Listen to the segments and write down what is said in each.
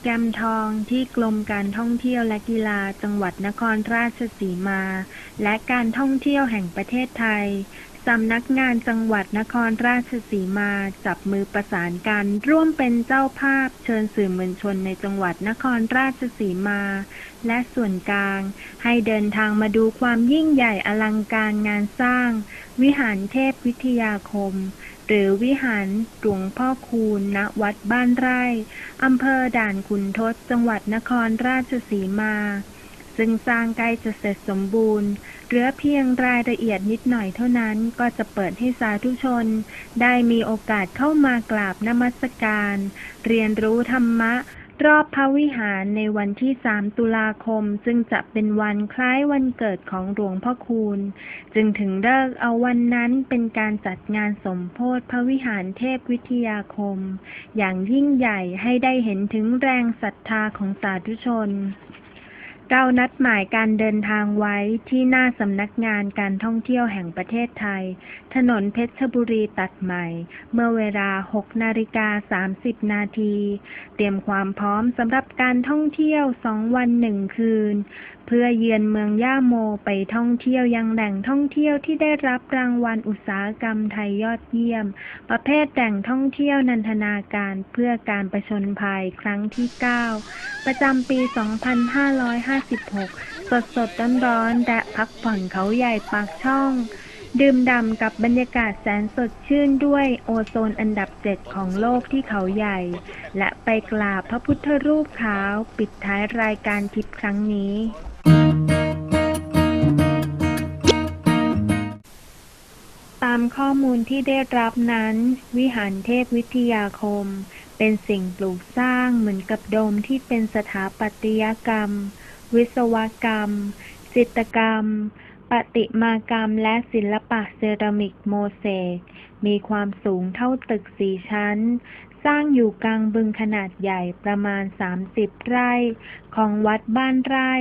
แกรมทองที่กรมการท่องเที่ยวและกีฬาจังหวัดนครราชสีมา และการท่องเที่ยวแห่งประเทศไทยสำนักงานจังหวัดนครราชสีมาจับมือประสานกันร่วมเป็นเจ้าภาพเชิญสื่อมวลชนในจังหวัดนครราชสีมา และส่วนกลาง ให้เดินทางมาดูความยิ่งใหญ่อลังการงานสร้าง วิหารเทพวิทยาคม หรือวิหารหลวงพ่อคูณณวัดบ้านไร่อำเภอด่านขุนทดจังหวัดนครราชสีมา ซึ่งสร้างใกล้จะเสร็จสมบูรณ์ เหลือเพียงรายละเอียดนิดหน่อยเท่านั้นก็จะเปิดให้สาธุชน ได้มีโอกาสเข้ามากราบนมัสการ เรียนรู้ธรรมะ รอบพระวิหารในวันที่ 3 ตุลาคม ซึ่งจะเป็นวันคล้ายวันเกิดของหลวงพ่อคูณ จึงถึงเลิกเอาวันนั้นเป็นการจัดงานสมโพธิพระวิหารเทพวิทยาคม อย่างยิ่งใหญ่ให้ได้เห็นถึงแรงศรัทธาของสาธุชน เรานัดหมายการเดินทางไว้ที่หน้าสำนักงานการท่องเที่ยวแห่งประเทศไทย ถนนเพชรบุรีตัดใหม่ เมื่อเวลา 6 นาฬิกา 30 นาที เตรียมความพร้อมสำหรับการท่องเที่ยว 2 วัน 1 คืน เพื่อเยือนเมืองย่าโมไปท่องเที่ยวยังแหล่งท่องเที่ยวที่ได้รับรางวัลอุตสาหกรรมไทยยอดเยี่ยม ประเภทแหล่งท่องเที่ยวนันทนาการเพื่อการประชนภัยครั้งที่ 9 ประจำปี 255 2556 สดสดร้อนร้อนและพักผ่อนเขาใหญ่ปากช่อง ดื่มด่ำกับบรรยากาศแสนสดชื่นด้วยโอโซนอันดับเจ็ดของโลกที่เขาใหญ่ และไปกราบพระพุทธรูปขาวปิดท้ายรายการทิปครั้งนี้ตามข้อมูลที่ได้รับนั้น วิหารเทพวิทยาคม เป็นสิ่งปลูกสร้างเหมือนกับโดมที่เป็นสถาปัตยกรรม วิศวกรรม จิตรกรรมประติมากรรม และศิลปะเซรามิกโมเสก มีความสูงเท่าตึกสี่ชั้น สร้างอยู่กลางบึงขนาดใหญ่ประมาณ 30 ไร่ ของวัดบ้านไร่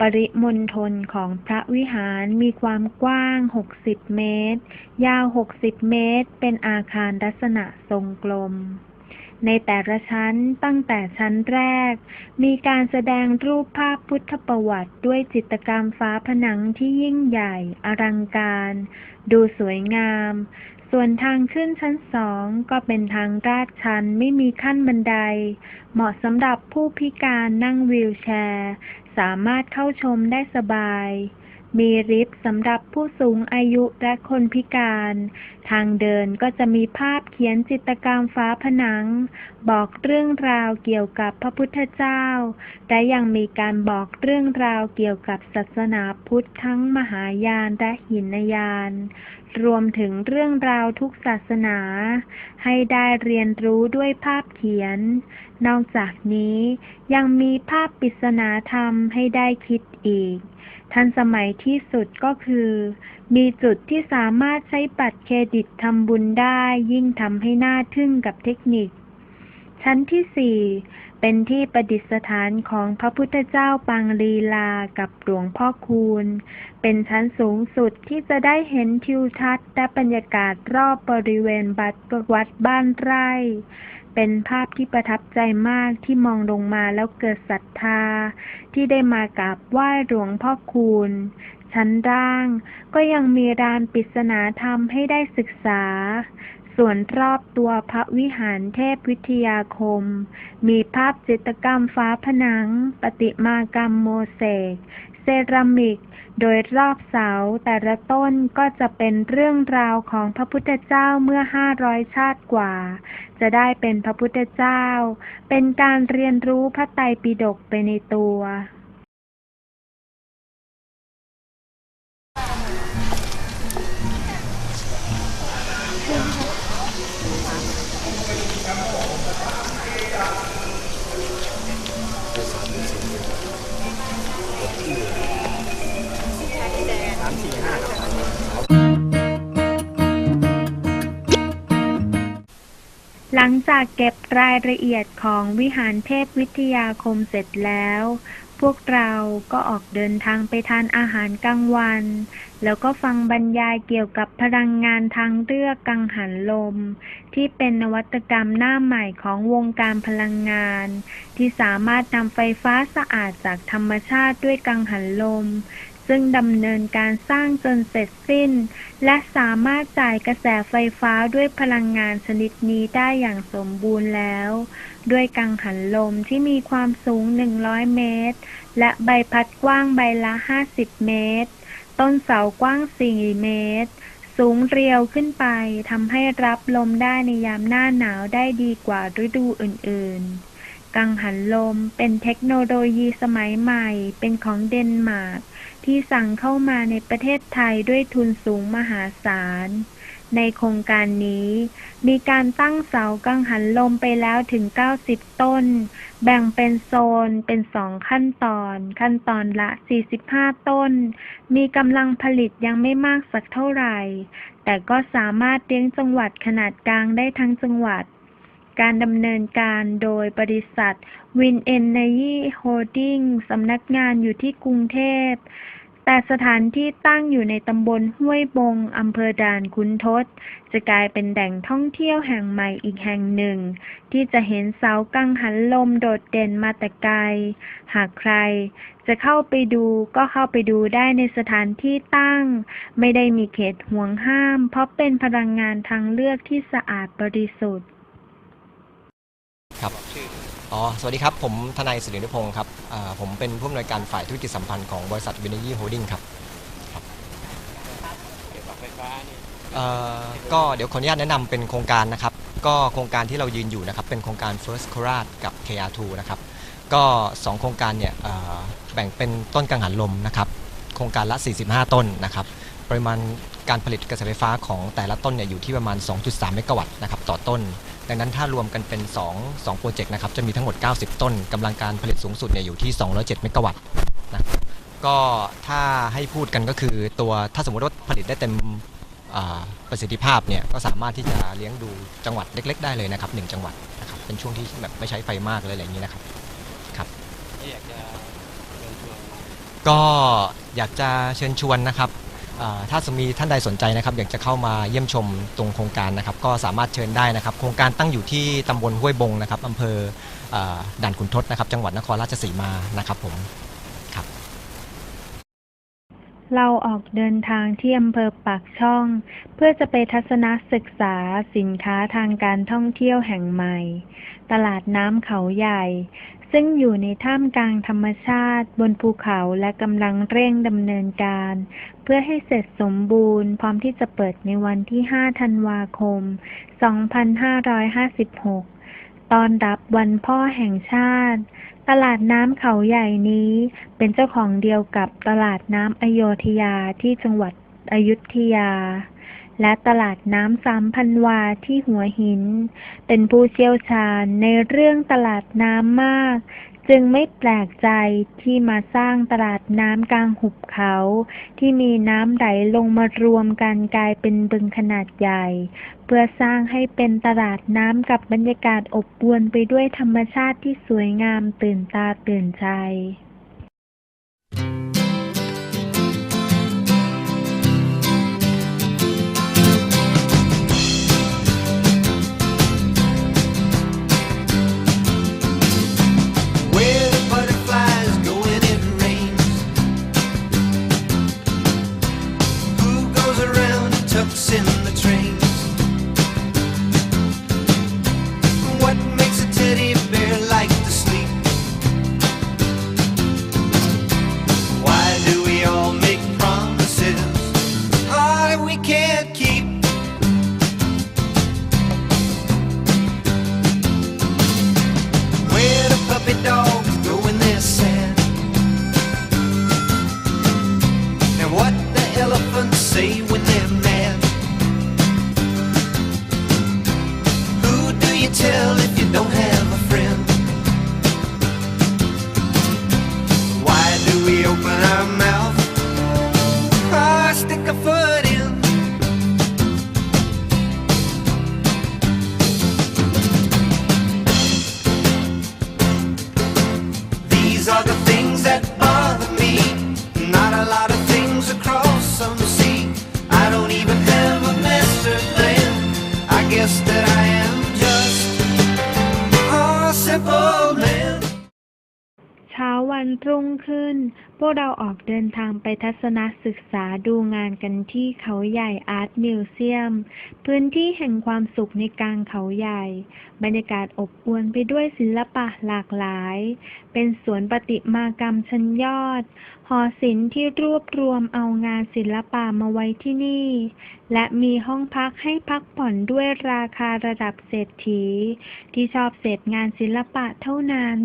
ปริมณฑลของพระวิหารมีความกว้าง 60 เมตร ยาว 60 เมตร เป็นอาคารลักษณะทรงกลม ในแต่ละชั้นตั้งแต่ชั้นแรก มีการแสดงรูปภาพพุทธประวัติด้วยจิตรกรรมฝาผนังที่ยิ่งใหญ่อลังการ ดูสวยงาม ส่วนทางขึ้นชั้นสองก็เป็นทางลาดชันไม่มีขั้นบันได เหมาะสำหรับผู้พิการนั่งวีลแชร์ สามารถเข้าชมได้สบาย มีลิฟต์สำหรับผู้สูงอายุและคนพิการ ทางเดินก็จะมีภาพเขียนจิตรกรรมฝาผนัง บอกเรื่องราวเกี่ยวกับพระพุทธเจ้า และยังมีการบอกเรื่องราวเกี่ยวกับศาสนาพุทธทั้งมหายานและหินยาน รวมถึงเรื่องราวทุกศาสนา ให้ได้เรียนรู้ด้วยภาพเขียน นอกจากนี้ยังมีภาพปริศนาธรรมให้ได้คิดอีก ทันสมัยที่สุดก็คือ มีจุดที่สามารถใช้บัตรเครดิตทำบุญได้ ยิ่งทำให้น่าทึ่งกับเทคนิค ชั้นที่สี่เป็นที่ประดิษฐานของพระพุทธเจ้าปางลีลากับหลวงพ่อคูณ เป็นชั้นสูงสุดที่จะได้เห็นทิวทัศน์และบรรยากาศรอบบริเวณบัดวัดบ้านไร่ เป็นภาพที่ประทับใจมากที่มองลงมาแล้วเกิดศรัทธา ที่ได้มากราบไหว้หลวงพ่อคูณ ชั้นล่าง ก็ยังมีลานปริศนาธรรมให้ได้ศึกษา ส่วนรอบตัวพระวิหารเทพวิทยาคม มีภาพจิตรกรรมฝาผนังประติมากรรมโมเสก เซรามิก โดยรอบเสาแต่ละต้นก็จะเป็นเรื่องราวของพระพุทธเจ้าเมื่อ 500 ชาติกว่า จะได้เป็นพระพุทธเจ้า เป็นการเรียนรู้พระไตรปิฎกไปในตัว ลังจากเก็บรายละเอียดของวิหารเทพวิทยาคมเสร็จแล้วผู้วกเราก็ออกเดินทางไปทานอาหารกลางวัน แล้วก็ฟังบรรยายเกี่ยวกับพลังงานทางเลือกกังหันลม ที่เป็นนวัตกรรมหน้าใหม่ของวงการพลังงาน ที่สามารถนำไฟฟ้าสะอาดจากธรรมชาติด้วยกังหันลม ซึ่งดำเนินการสร้างจนเสร็จสิ้น และสามารถจ่ายกระแสไฟฟ้าด้วยพลังงานชนิดนี้ได้อย่างสมบูรณ์แล้ว ด้วยกังหันลมที่มีความสูง 100 เมตร และใบพัดกว้างใบละ 50 เมตร ต้นเสากว้าง 4 เมตร สูงเรียวขึ้นไปทำให้รับลมได้ในยามหน้าหนาวได้ดีกว่าฤดูอื่น ๆ กังหันลมเป็นเทคโนโลยีสมัยใหม่เป็นของเดนมาร์ก ที่สั่งเข้ามาในประเทศไทยด้วยทุนสูงมหาศาล ในโครงการนี้ มีการตั้งเสากังหันลมไปแล้วถึง 90 ต้น แบ่งเป็นโซนเป็นสองขั้นตอน ขั้นตอนละ 45 ต้น มีกำลังผลิตยังไม่มากสักเท่าไหร่ แต่ก็สามารถเลี้ยงจังหวัดขนาดกลางได้ทั้งจังหวัด การดำเนินการโดยบริษัท Win Energy Holding สำนักงานอยู่ที่กรุงเทพ แต่สถานที่ตั้งอยู่ในตำบลห้วยบงอำเภอด่านขุนทดจะกลายเป็นแหล่งท่องเที่ยวแห่งใหม่อีกแห่งหนึ่ง ที่จะเห็นเสากังหันลมโดดเด่นมาแต่ไกล หากใครจะเข้าไปดูก็เข้าไปดูได้ในสถานที่ตั้ง ไม่ได้มีเขตห่วงห้าม เพราะเป็นพลังงานทางเลือกที่สะอาดบริสุทธิ์ ครับอ๋อสวัสดีครับ ผมทนายสิรินุพงศ์ครับอ่าผมเป็นผู้อำนวยการฝ่ายธุรกิจสัมพันธ์ของบริษัทวินยี่โฮลดิ้งครับเกี่ยวกับไฟฟ้านี่เอ่อก็เดี๋ยวขออนุญาตแนะนำเป็นโครงการนะครับ ก็โครงการที่เรายืนอยู่นะครับเป็นโครงการ First c o r a กับ KR2 นะครับก็ 2 โครงการเนี่ยเอ่อแบ่งเป็นต้นกังหันลมนะครับโครงการละ 45 ต้นนะครับปริมาณการผลิตกระแสไฟฟ้าของแต่ละต้นเนี่ยอยู่ที่ประมาณ 2.3 เมกะวัตต์นะครับต่อต้น ดังนั้นถ้ารวมกันเป็น 2 2โปรเจกต์นะครับจะมีทั้งหมด 90 ต้นกำลังการผลิตสูงสุดเนี่ยอยู่ที่ 207 เมกะวัตต์นะครับก็ถ้าให้พูดกันก็คือตัวถ้าสมมติว่าผลิตได้เต็มอ่าประสิทธิภาพเนี่ยก็สามารถที่จะเลี้ยงดูจังหวัดเล็ก ๆ ได้เลยนะครับหนึ่งจังหวัดนะครับเป็นช่วงที่แบบไม่ใช้ไฟมากเลยอะไรอย่างนี้นะครับที่อยากจะเชิญชวนก็อยากจะเชิญชวนนะครับอ่า ถ้าสมีท่านใดสนใจนะครับ อยากจะเข้ามาเยี่ยมชมตรงโครงการนะครับ ก็สามารถเชิญได้นะครับ โครงการตั้งอยู่ที่ตำบลห้วยบงนะครับอำเภออด่านขุนทดนะครับ จังหวัดนครราชสีมานะครับผมเราออกเดินทางที่อำเภอปากช่อง เพื่อจะไปทัศนศึกษาสินค้าทางการท่องเที่ยวแห่งใหม่ ตลาดน้ำเขาใหญ่ ซึ่งอยู่ในท่ามกลางธรรมชาติบนภูเขาและกำลังเร่งดำเนินการ เพื่อให้เสร็จสมบูรณ์พร้อมที่จะเปิดในวันที่ 5 ธันวาคม 2556 ตอนรับวันพ่อแห่งชาติ ตลาดน้ำเขาใหญ่นี้เป็นเจ้าของเดียวกับตลาดน้ำอโยธยาที่จังหวัดอยุธยา และตลาดน้ำสามพันวาที่หัวหิน เป็นผู้เชี่ยวชาญในเรื่องตลาดน้ำมาก จึงไม่แปลกใจที่มาสร้างตลาดน้ำกลางหุบเขา ที่มีน้ำไหลลงมารวมกันกลายเป็นบึงขนาดใหญ่ เพื่อสร้างให้เป็นตลาดน้ำกับบรรยากาศอบอวลไปด้วยธรรมชาติที่สวยงามตื่นตาตื่นใจ รุ่งขึ้น พวกเราออกเดินทางไปทัศนศึกษาดูงานกันที่เขาใหญ่อาร์ตมิวเซียม พื้นที่แห่งความสุขในกลางเขาใหญ่ บรรยากาศอบอวลไปด้วยศิลปะหลากหลาย เป็นสวนประติมากรรมชั้นยอด หอศิลป์ที่รวบรวมเอางานศิลปะมาไว้ที่นี่ และมีห้องพักให้พักผ่อนด้วยราคาระดับเศรษฐี ที่ชอบเสพงานศิลปะเท่านั้น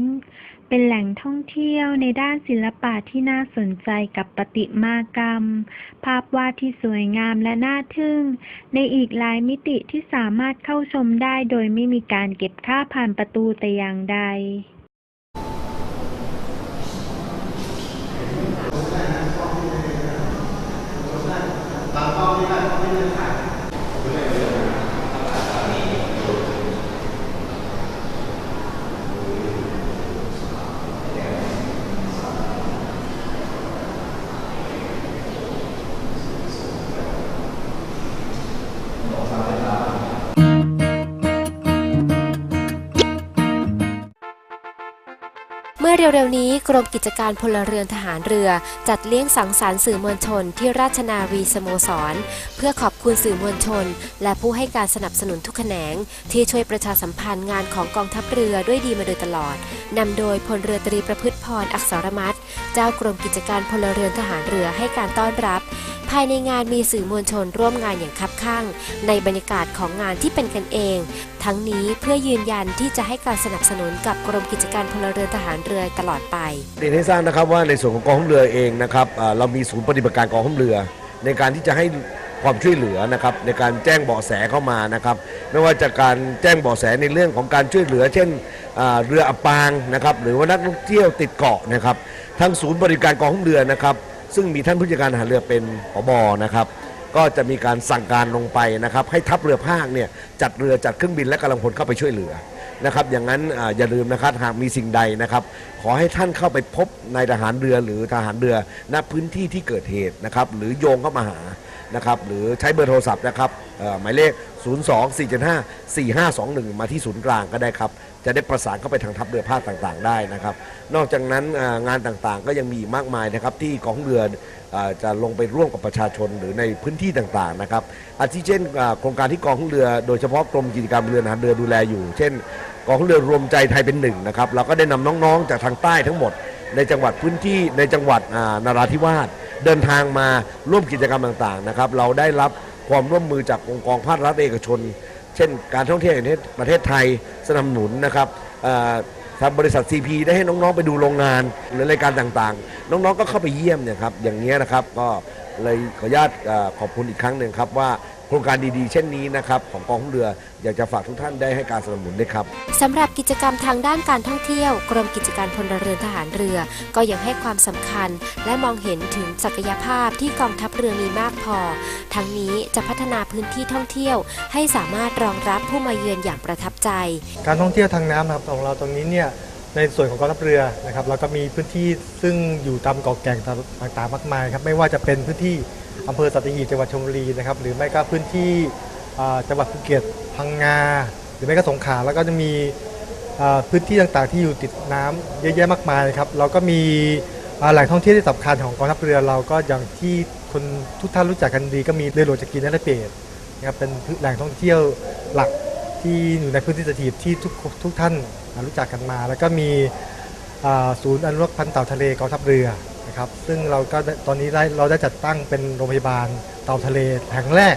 เป็นแหล่งท่องเที่ยวในด้านศิลปะที่น่าสนใจกับประติมากรรม ภาพวาดที่สวยงามและน่าทึ่ง ในอีกหลายมิติที่สามารถเข้าชมได้โดยไม่มีการเก็บค่าผ่านประตูแต่อย่างใด ร็วๆนี้กรมกิจการพลเรือนทหารเรือ จัดเลี้ยงสังสรรค์สื่อมวลชนที่ราชนาวีสโมสร เพื่อขอบคุณสื่อมวลชน และผู้ให้การสนับสนุนทุกแขนง ที่ช่วยประชาสัมพันธ์งานของกองทัพเรือด้วยดีมาโดยตลอดนำโดยพลเรือตรีประพฤติพรอักษรมัตเจ้ากรมกิจการพลเรือนทหารเรือให้การต้อนรับ ภายในงานมีสื่อมวลชนร่วมงานอย่างคับข้าง ในบรรยากาศของงานที่เป็นกันเอง ทั้งนี้เพื่อยืนยันที่จะให้การสนับสนุนกับกรมกิจการพลเรือนทหารเรือตลอดไปเรียนให้ทราบนะครับว่าในส่วนของกองทัพเรือเองนะครับอ่าเรามีศูนย์ปฏิบัติการกองทัพเรือ ในการที่จะให้ความช่วยเหลือนะครับในการแจ้งเบาะแสเข้ามานะครับ ไม่ว่าจะการแจ้งเบาะแสในเรื่องของการช่วยเหลือ เช่นอ่าเรืออับปางนะครับหรือว่านักท่องเที่ยวติดเกาะนะครับทางศูนย์บริการกองทัพเรือนะครับ ซึ่งมีท่านผู้จัดการทหารเรือเป็นผบนะครับ ก็จะมีการสั่งการลงไปนะครับ ให้ทัพเรือภาคเนี่ยจัดเรือจัดเครื่องบินและกำลังพลเข้าไปช่วยเหลือนะครับ อย่างนั้นออย่าลืมนะครับหากมีสิ่งใดนะครับ ขอให้ท่านเข้าไปพบนายทหารเรือหรือทหารเรือณพื้นที่ที่เกิดเหตุนะครับ หรือโยงเข้ามาหานะครับ หรือใช้เบอร์โทรศัพท์นะครับหมายเลข 024754521 มาที่ศูนย์กลางก็ได้ครับ จะได้ประสานเข้าไปทางทัพเรือภาคต่างๆ ได้นะครับ นอกจากนั้นงานต่างๆ ก็ยังมีมากมายนะครับที่กองเรือจะลงไปร่วมกับประชาชนหรือในพื้นที่ต่างๆนะครับอาทิเช่นโครงการที่กองเรือ โดยเฉพาะกรมกิจการเรือทหารเรือดูแลอยู่ เช่นกองเรือรวมใจไทยเป็นหนึ่งนะครับเราก็ได้นำน้องๆ จากทางใต้ทั้งหมด ในจังหวัดพื้นที่ในจังหวัดอ่านราธิวาสเดินทางมาร่วมกิจกรรมต่างๆนะครับเราได้รับความร่วมมือจากองค์กรภาครัฐเอกชน เช่นการท่องเที่ยวแห่งประเทศไทยสนับสนุนนะครับทางบริษัท CP ได้ให้น้องๆไปดูโรงงานหรือรายการต่างๆ น้องๆก็เข้าไปเยี่ยมเนี่ยครับอย่างนี้นะครับก็เลยขออนุญาตขอบคุณอีกครั้งหนึ่งครับว่า โครงการดีๆ เช่นนี้นะครับของกองทัพเรืออยากจะฝากทุกท่านได้ให้การสนับสนุนด้วยครับสำหรับกิจกรรมทางด้านการท่องเที่ยว กรมกิจการพลเรือนทหารเรือ ก็ยังให้ความสำคัญ และมองเห็นถึงศักยภาพที่กองทัพเรือมีมากพอ ทั้งนี้จะพัฒนาพื้นที่ท่องเที่ยว ให้สามารถรองรับผู้มาเยือนอย่างประทับใจ การท่องเที่ยวทางน้ำนะครับของเราตรงนี้เนี่ยในส่วนของกองทัพเรือนะครับเราก็มีพื้นที่ซึ่งอยู่ตามเกาะแก่งต่างๆมากมายครับไม่ว่าจะเป็นพื้นที่ อำเภอสัตหีบจังหวัดชลบุรีนะครับหรือไม่ก็พื้นที่จังหวัดภูเก็ตพังงา หรือไม่ก็สงขลาแล้วก็จะมีพื้นที่ต่างๆ ที่อยู่ติดน้ำเยอะแยะมากมายครับเราก็มีแหล่งท่องเที่ยวที่สำคัญของกองทัพเรือเราก็อย่างที่คนทุกท่านรู้จักกันดีก็มีเรือหลวงจักรีนฤเบศนะครับเป็นแหล่งท่องเที่ยวหลักที่อยู่ในพื้นที่สถิตที่ทุกทุกท่านรู้จักกันมา แล้วก็มีศูนย์อนุรักษ์พันธุ์เต่าทะเลกองทัพเรือ นะครับซึ่งเราก็ตอนนี้ได้เราได้จัดตั้งเป็นโรงพยาบาลเต่าทะเลแห่งแรก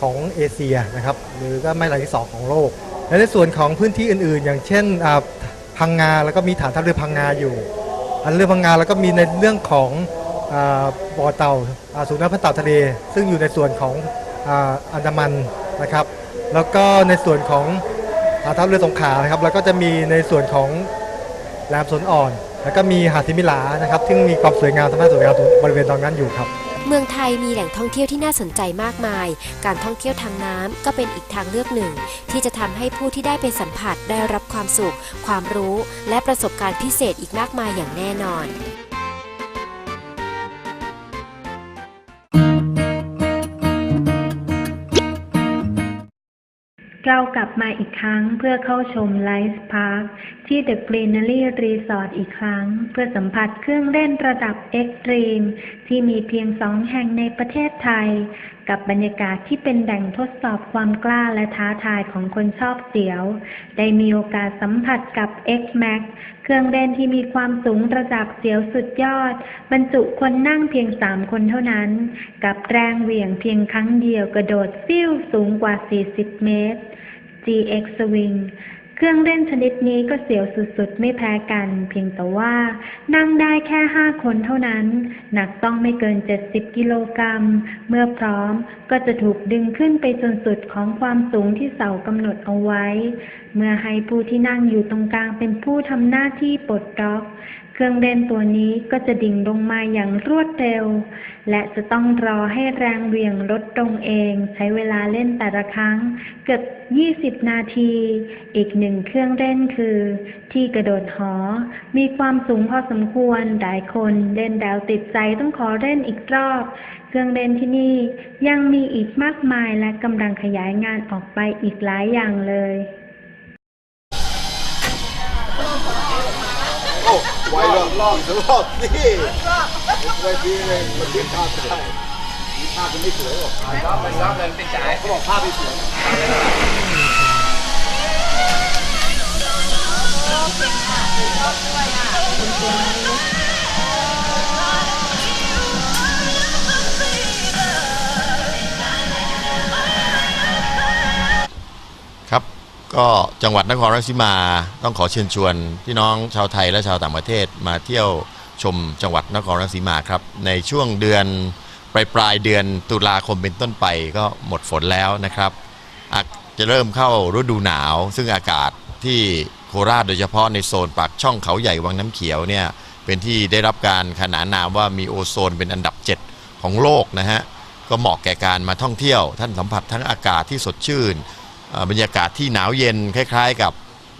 ของเอเชียนะครับหรือก็ไม่รายที่สองของโลก และในส่วนของพื้นที่อื่นๆ อย่างเช่นพังงาแล้วก็มีฐานทัพเรือพังงาอยู่ อันเรือพังงาแล้วก็มีในเรื่องของอบ่อเต่าอ่าศูนย์นุรักพันเต่าทะเล ซึ่งอยู่ในส่วนของอันดามันนะครับ แล้วก็ในส่วนของอ่าทัพเรือสงขานะครับแล้วก็จะมีในส่วนของแหลมสนอ่อน แล้วก็มีหาดทิมิลานะครับ ซึ่งมีความสวยงามธรรมชาติสวยงามตรงบริเวณตรงนั้นอยู่ครับ เมืองไทยมีแหล่งท่องเที่ยวที่น่าสนใจมากมาย การท่องเที่ยวทางน้ำก็เป็นอีกทางเลือกหนึ่ง ที่จะทำให้ผู้ที่ได้ไปสัมผัสได้รับความสุข ความรู้ และประสบการณ์พิเศษอีกมากมายอย่างแน่นอน เรากลับมาอีกครั้งเพื่อเข้าชมไลฟ์พาร์คที่ The Greenery Resort อีกครั้ง เพื่อสัมผัสเครื่องเล่นระดับเอ็กตรีมที่มีเพียงสองแห่งในประเทศไทย กับบรรยากาศที่เป็นแหล่งทดสอบความกล้าและท้าทายของคนชอบเสียว ได้มีโอกาสสัมผัสกับ X-Max เครื่องเล่นที่มีความสูงระดับเสียวสุดยอด บรรจุคนนั่งเพียงสามคนเท่านั้น กับแรงเหวี่ยงเพียงครั้งเดียวกระโดดฟิวสูงกว่า 40 เมตร GX Swing เครื่องเล่นชนิดนี้ก็เสียวสุดๆ ไม่แพ้กัน เพียงแต่ว่า นั่งได้แค่5คนเท่านั้น หนักต้องไม่เกิน 70 กิโลกรัม เมื่อพร้อมก็จะถูกดึงขึ้นไปจนสุดของความสูงที่เสากำหนดเอาไว้ เมื่อให้ผู้ที่นั่งอยู่ตรงกลางเป็นผู้ทำหน้าที่ปลดล็อก เครื่องเล่นตัวนี้ก็จะดิ่งลงมาอย่างรวดเร็ว และจะต้องรอให้แรงเหวี่ยงลดลงเอง ใช้เวลาเล่นแต่ละครั้งเกือบ 20 นาที อีกหนึ่งเครื่องเล่นคือ ที่กระโดดหอ มีความสูงพอสมควร หลายคนเล่นแล้วติดใจต้องขอเล่นอีกรอบ เครื่องเล่นที่นี่ยังมีอีกมากมายและกำลังขยายงานออกไปอีกหลายอย่างเลย ไว้รอบรอบสรอบนี่ไว้ทีเลยมันทิ้งภาพได้ภาพมันไม่สวยหรอกรอบมันรอบเลยเป็นจ่ายเขาบอกภาพไม่สวยครับ ก็จังหวัดนครราชสีมาต้องขอเชิญชวนพี่น้องชาวไทยและชาวต่างประเทศมาเที่ยวชมจังหวัดนครราชสีมาครับ ในช่วงเดือนปลายปลายเดือนตุลาคมเป็นต้นไปก็หมดฝนแล้วนะครับ จะเริ่มเข้าฤดูหนาว ซึ่งอากาศที่โคราชโดยเฉพาะในโซนปากช่องเขาใหญ่วังน้ำเขียวเนี่ยเป็นที่ได้รับการขนานนามว่ามีโอโซนเป็นอันดับ 7 ของโลกนะฮะก็เหมาะแก่การมาท่องเที่ยว ท่านสัมผัสทั้งอากาศที่สดชื่น บรรยากาศที่หนาวเย็นคล้าย ๆ กับ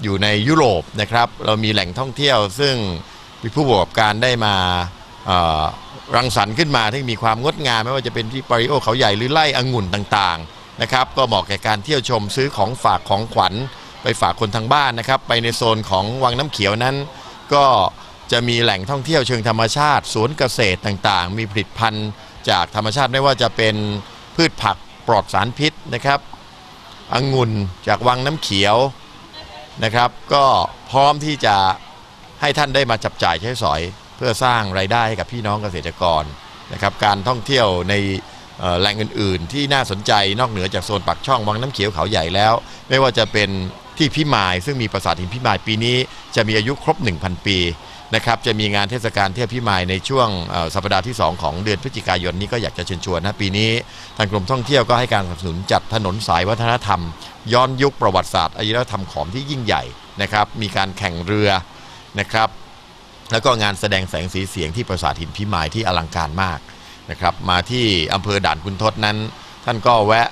อยู่ในยุโรปนะครับ เรามีแหล่งท่องเที่ยวซึ่งมีผู้ประกอบการได้มารังสรรค์ขึ้นมาที่มีความงดงามไม่ว่าจะเป็นที่ปาริโอเขาใหญ่หรือไร่องุ่นต่างๆนะครับก็เหมาะแก่การเที่ยวชมซื้อของฝากของขวัญ ไปฝากคนทางบ้านนะครับ ไปในโซนของวังน้ำเขียวนั้น ก็จะมีแหล่งท่องเที่ยวเชิงธรรมชาติ สวนเกษตรต่างๆ มีผลิตภัณฑ์จากธรรมชาติไม่ว่าจะเป็นพืชผักปลอดสารพิษนะครับ องุ่นจากวังน้ำเขียวนะครับ ก็พร้อมที่จะให้ท่านได้มาจับจ่ายใช้สอย เพื่อสร้างรายได้ให้กับพี่น้องเกษตรกรนะครับ การท่องเที่ยวในแหล่งอื่น ๆ ที่น่าสนใจนอกเหนือจากโซนปากช่องวังน้ำเขียวเขาใหญ่แล้ว ไม่ว่าจะเป็นที่พิมายซึ่งมีปราสาทหินพิมายปีนี้จะมีอายุครบ 1,000 ปี นะครับจะมีงานเทศกาลเที่ยวพิมายในช่วงสัปดาห์ที่ 2 ของเดือนพฤศจิกายนนี้ก็อยากจะเชิญชวนนะปีนี้ ทางกรมท่องเที่ยวก็ให้การสนับสนุนจัดถนนสายวัฒนธรรม ย้อนยุคประวัติศาสตร์อารยธรรมขอมที่ยิ่งใหญ่นะครับมีการแข่งเรือนะครับแล้วก็งานแสดงแสงสีเสียงที่ปราสาทหินพิมายที่อลังการมากนะครับมาที่อำเภอด่านคุณทศนั้น ท่านก็แวะ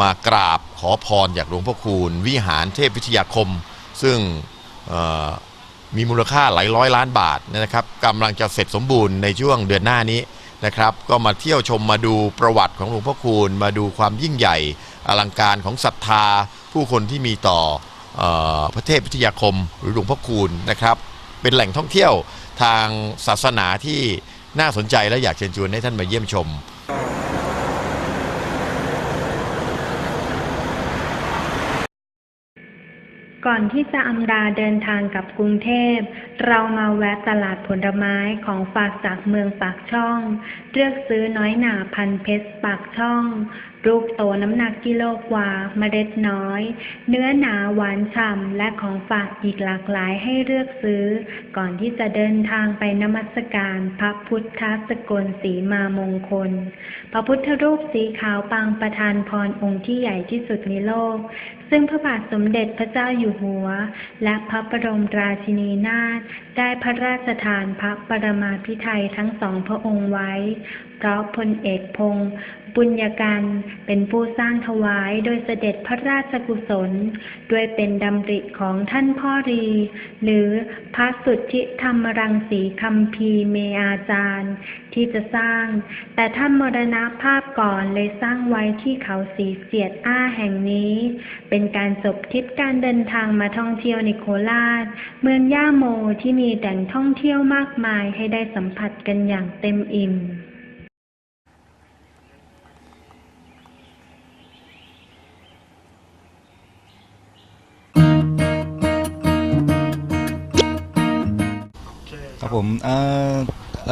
มากราบขอพรจากหลวงพ่อคูณ วิหารเทพวิทยาคม ซึ่ง มีมูลค่าหลายร้อยล้านบาทนะครับกำลังจะเสร็จสมบูรณ์ในช่วงเดือนหน้านี้นะครับ ก็มาเที่ยวชมมาดูประวัติของหลวงพ่อคูณ มาดูความยิ่งใหญ่ อลังการของศรัทธา ผู้คนที่มีต่อออพระเทพวิทยาคม หรือหลวงพ่อคูณนะครับ เป็นแหล่งท่องเที่ยวทางศาสนาที่น่าสนใจและอยากเชิญชวนให้ท่านมาเยี่ยมชม ก่อนที่จะอำลาเดินทางกับกรุงเทพ เรามาแวะตลาดผลไม้ของฝากจากเมืองปากช่อง เลือกซื้อน้อยหนาพันเพชรปากช่อง ลูกโตน้ำหนักกิโลกว่าเมล็ดน้อย เนื้อหนาหวานฉ่ำและของฝากอีกหลากหลายให้เลือกซื้อ ก่อนที่จะเดินทางไปนมัสการพระพุทธสกลสีมามงคล พระพุทธรูปสีขาวปางประธานพรองค์ที่ใหญ่ที่สุดในโลก ซึ่งพระบาทสมเด็จพระเจ้าอยู่หัว และพระบรมราชินีนาถได้พระราชทานพระปรมาภิไธยทั้งสองพระองค์ไว้ เพราะพลเอกพงศ์บุญญกันเป็นผู้สร้างถวายโดยเสด็จพระราชกุศล ด้วยเป็นดำริของท่านพ่อรี หรือพระสุทธิธรรมรังสีคัมภีเมอาจารย์ ที่จะสร้าง แต่ท่านมรณภาพก่อนเลยสร้างไว้ที่เขาสีเสียดอ้าแห่งนี้เป็นเป็นการจบทริปการเดินทางมาท่องเที่ยวในโคราช เมืองย่าโมที่มีแหล่งท่องเที่ยวมากมายให้ได้สัมผัสกันอย่างเต็มอิ่มครับผมเอ่อ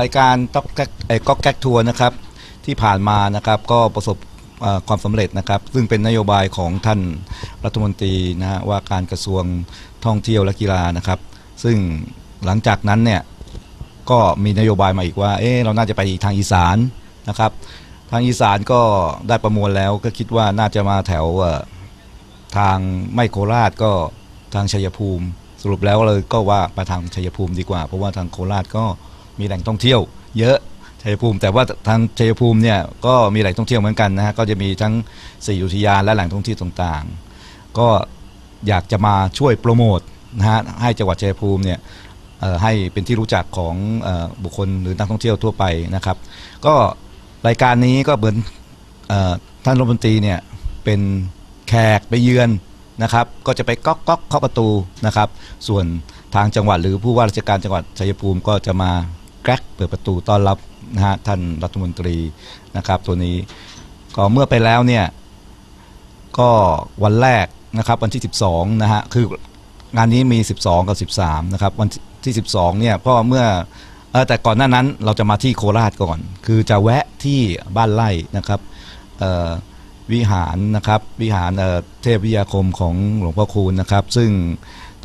รายการต๊อกแก๊กไอ้ก๊อกแก๊กทัวร์นะครับ ที่ผ่านมานะครับ ก็ประสบ ความสำเร็จนะครับ ซึ่งเป็นนโยบายของท่านรัฐมนตรีนะฮะว่าการกระทรวงท่องเที่ยวและกีฬานะครับ ซึ่งหลังจากนั้นเนี่ยก็มีนโยบายมาอีกว่าเอ๊ะเราน่าจะไปทางอีสานนะครับ ทางอีสานก็ได้ประมวลแล้วก็คิดว่าน่าจะมาแถวทางไม่โคราชก็ทางชัยภูมิสรุปแล้วเลยก็ว่าไปทางชัยภูมิดีกว่า เพราะว่าทางโคราชก็มีแหล่งท่องเที่ยว เยอะ ชัยภูมิ แต่ว่าทางชัยภูมิเนี่ยก็มีแหล่งท่องเที่ยวเหมือนกันนะฮะก็จะมีทั้งสี่อุทยานและแหล่งท่องเที่ยวต่างๆ ก็อยากจะมาช่วยโปรโมทนะฮะให้จังหวัดชัยภูมิเนี่ยให้เป็นที่รู้จักของอบุคคลหรือนักท่องเที่ยวทั่วไปนะครับ ก็รายการนี้ก็เหมือนอท่านรัฐมนตรีเนี่ยเป็นแขกไปเยือนนะครับ ก็จะไปก๊อกก๊อกเคาะประตูนะครับ ส่วนทางจังหวัดหรือผู้ว่าราชการจังหวัดชัยภูมิก็จะมาแกรกเปิดประตูต้อนรับ นะฮะท่านรัฐมนตรีนะครับ ตัวนี้ก็เมื่อไปแล้วเนี่ยก็วันแรกนะครับวันที่ 12นะฮะคืองานนี้มี 12 กับ 13นะครับวันที่ 12เนี่ยเพราะว่าเมื่อแต่ก่อนหน้านั้นเราจะมาที่โคราชก่อน คือจะแวะที่บ้านไร่นะครับวิหารนะครับวิหารเเทพวิทยาคมของหลวงพ่อคูณนะครับ ซึ่ง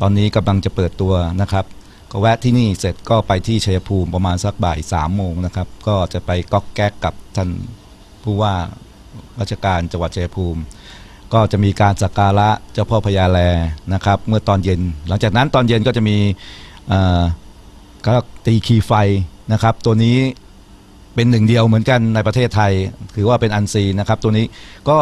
ตอนนี้กำลังจะเปิดตัวนะครับ ก็แวะที่นี่เสร็จก็ไปที่ชัยภูมิประมาณสักบ่ายสามโมงนะครับ ก็จะไปก๊อกแก๊กกับท่านผู้ว่าราชการจังหวัดชัยภูมิ ก็จะมีการสักการะเจ้าพ่อพญาแลนะครับ เมื่อตอนเย็น หลังจากนั้นตอนเย็นก็จะมีก็ตีคีไฟนะครับ ตัวนี้เป็นหนึ่งเดียวเหมือนกันในประเทศไทย ถือว่าเป็นอันซีนะครับ ตัวนี้ก็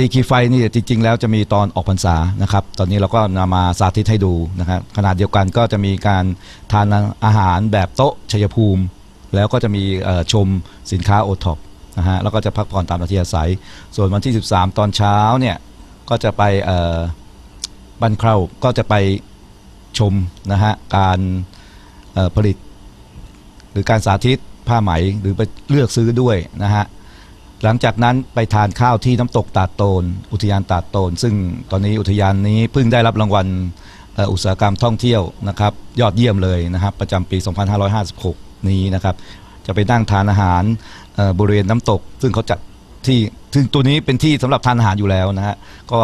ตีคีไฟนี่จริง ๆ แล้วจะมีตอนออกพรรษานะครับ ตอนนี้เราก็นำมาสาธิตให้ดูนะครับขนาดเดียวกันก็จะมีการทานอาหารแบบโต๊ะชัยภูมิ แล้วก็จะมีชมสินค้าโอท็อปนะฮะแล้วก็จะพักผ่อนตามอัธยาศัย ส่วนวันที่ 13 ตอนเช้าเนี่ยก็จะไปบ้านเคราก็จะไปชมนะฮะการผลิต หรือการสาธิตผ้าไหมหรือไปเลือกซื้อด้วยนะฮะ หลังจากนั้นไปทานข้าวที่น้ำตกตาดโตน อุทยานตาดโตน ซึ่งตอนนี้อุทยานนี้เพิ่งได้รับรางวัลอุตสาหกรรมท่องเที่ยวนะครับยอดเยี่ยมเลยนะครับประจำปี 2556 นี้นะครับจะไปนั่งทานอาหารบริเวณน้ำตก ซึ่งเขาจัดที่ซึ่งตัวนี้เป็นที่สำหรับทานอาหารอยู่แล้วนะฮะก็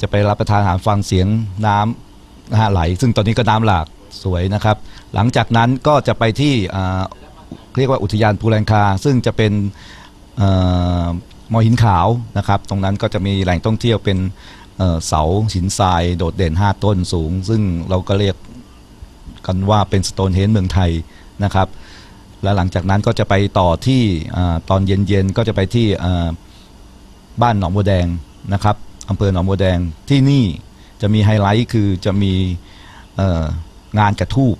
จะไปรับประทานอาหารฟังเสียงน้ำนะฮะไหล ซึ่งตอนนี้ก็น้ำหลากสวยนะครับ หลังจากนั้นก็จะไปที่เรียกว่าอุทยานภูแลงคา ซึ่งจะเป็น มอหินขาวนะครับ ตรงนั้นก็จะมีแหล่งท่องเที่ยวเป็นเสาหินทรายโดดเด่น 5 ต้นสูง ซึ่งเราก็เรียกกันว่าเป็นสโตนเฮนเมืองไทยนะครับ และหลังจากนั้นก็จะไปต่อที่อตอนเย็นๆ ก็จะไปที่บ้านหนองบัวแดงนะครับอำเภอหนองบัวแดงที่นี่จะมีไฮไลท์คือจะมีงานกระทูบ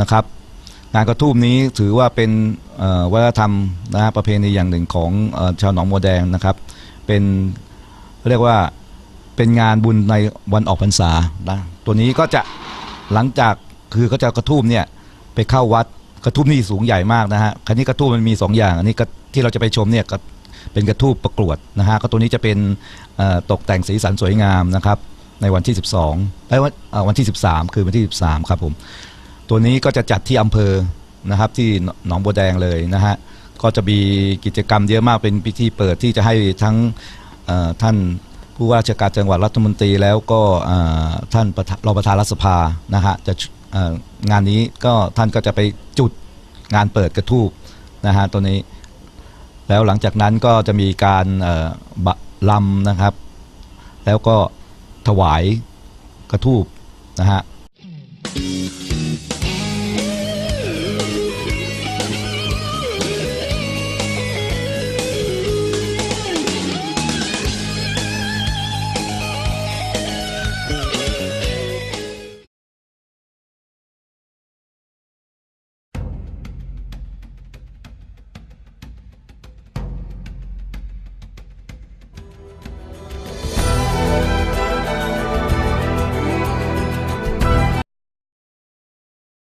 นะครับ งานกระทูบนี้ถือว่าเป็นวัฒนธรรมนะฮะประเพณีอย่างหนึ่งของอชาวหนองบัวแดงนะครับ เป็นเรียกว่าเป็นงานบุญในวันออกพรรษานะตัวนี้ก็จะหลังจากคือเขาจะกระทูบเนี่ยไปเข้าวัดกระทูบนี่สูงใหญ่มากนะฮะคราวนี้กระทูบมันมีสองอย่าง อันนี้ที่เราจะไปชมเนี่ยก็เป็นกระทูบประกวดนะฮะก็ตัวนี้จะเป็นตกแต่งสีสันสวยงามนะครับในวันที่ 12ไอ้ยวันเอ่อวันที่ 13 คือวันที่ 13 ครับผม ตัวนี้ก็จะจัดที่อำเภอนะครับที่หนองบัวแดงเลยนะฮะก็จะมีกิจกรรมเยอะมากเป็นพิธีเปิดที่จะให้ทั้งท่านผู้ว่าราชการจังหวัดรัฐมนตรีแล้วก็ท่านรานรองประธานรัฐสภานะฮะจะงานนี้ก็ท่านก็จะไปจุดงานเปิดกระทูบนะฮะตัวนี้ แล้วหลังจากนั้นก็จะมีการลำนะครับ แล้วก็ถวายกระทูบนะฮะ